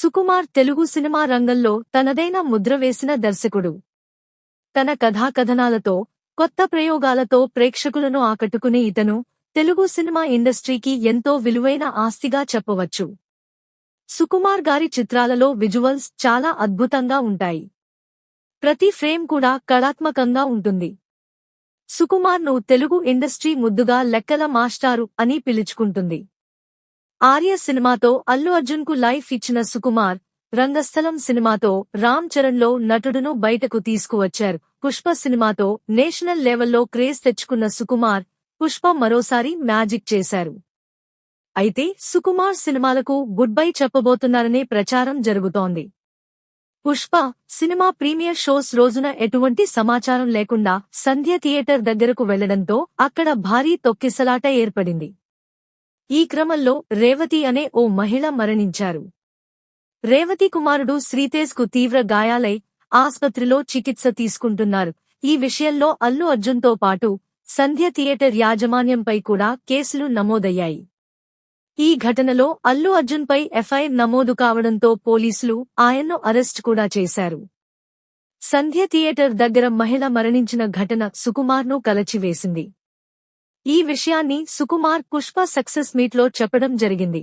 Sukumar Telugu cinema రంగంలో తనదైన ముద్ర వేసిన దర్శకుడు. తన కథాకథనాలతో కొత్త ప్రయోగాలతో ప్రేక్షకులను ఆకట్టుకునే ఇతను తెలుగు సినిమా ఇండస్ట్రీకి ఎంతో విలువైన ఆస్తిగా చెప్పవచ్చు. సుకుమార్ గారి చిత్రాలలో విజువల్స్ చాలా అద్భుతంగా ఉంటాయి. ప్రతి ఫ్రేమ్ కూడా కళాత్మకంగా ఉంటుంది. సుకుమార్ను తెలుగు ఇండస్ట్రీ ముద్దుగా లెక్కల మాస్టారు అని పిలుచుకుంటుంది. ఆర్య సినిమాతో అల్లు అర్జున్కు లైఫ్ ఇచ్చిన సుకుమార్ రంగస్థలం సినిమాతో రామ్ చరణ్లో నటుడును బయటకు తీసుకువచ్చారు. పుష్ప సినిమాతో నేషనల్ లెవెల్లో క్రేజ్ తెచ్చుకున్న సుకుమార్ పుష్ప మరోసారి మ్యాజిక్ చేశారు. అయితే సుకుమార్ సినిమాలకు గుడ్ బై చెప్పబోతున్నారనే ప్రచారం జరుగుతోంది. పుష్ప సినిమా ప్రీమియర్ షోస్ రోజున ఎటువంటి సమాచారం లేకుండా సంధ్య థియేటర్ దగ్గరకు వెళ్ళడంతో అక్కడ భారీ తొక్కిసలాట ఏర్పడింది. ఈ క్రమంలో రేవతి అనే ఓ మహిళ మరణించారు. రేవతి కుమారుడు శ్రీతేజ్కు తీవ్ర గాయాలై ఆస్పత్రిలో చికిత్స తీసుకుంటున్నారు. ఈ విషయంలో అల్లు అర్జున్తో పాటు సంధ్య థియేటర్ యాజమాన్యంపై కూడా కేసులు నమోదయ్యాయి. ఈ ఘటనలో అల్లు అర్జున్పై ఎఫ్ఐఆర్ నమోదు కావడంతో పోలీసులు ఆయన్ను అరెస్ట్ కూడా చేశారు. సంధ్య థియేటర్ దగ్గర మహిళ మరణించిన ఘటన సుకుమార్ను కలచివేసింది. ఈ విషయాన్ని సుకుమార్ పుష్ప సక్సెస్ మీట్లో చెప్పడం జరిగింది.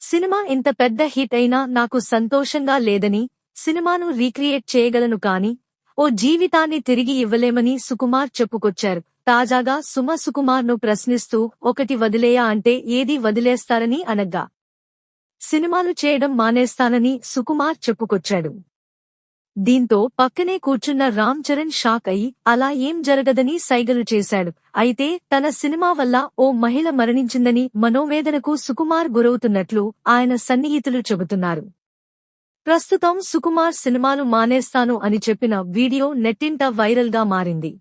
సినిమా ఇంత పెద్ద హిట్ అయినా నాకు సంతోషంగా లేదని సినిమాను రీక్రియేట్ చేయగలను కాని ఓ జీవితాన్ని తిరిగి ఇవ్వలేమని సుకుమార్ చెప్పుకొచ్చారు. తాజాగా సుమ సుకుమార్ను ప్రశ్నిస్తూ ఒకటి వదిలేయా అంటే ఏది వదిలేస్తారని అనగ్గా సినిమాలు చేయడం మానేస్తానని సుకుమార్ చెప్పుకొచ్చాడు. దీంతో పక్కనే కూర్చున్న రామ్ చరణ్ షాక్ అయి అలా ఏం జరగదని సైగలు చేశాడు. అయితే తన సినిమా వల్ల ఓ మహిళ మరణించిందని మనోవేదనకు సుకుమార్ గురవుతున్నట్లు ఆయన సన్నిహితులు చెబుతున్నారు. ప్రస్తుతం సుకుమార్ సినిమాలు మానేస్తాను అని చెప్పిన వీడియో నెట్టింట వైరల్గా మారింది.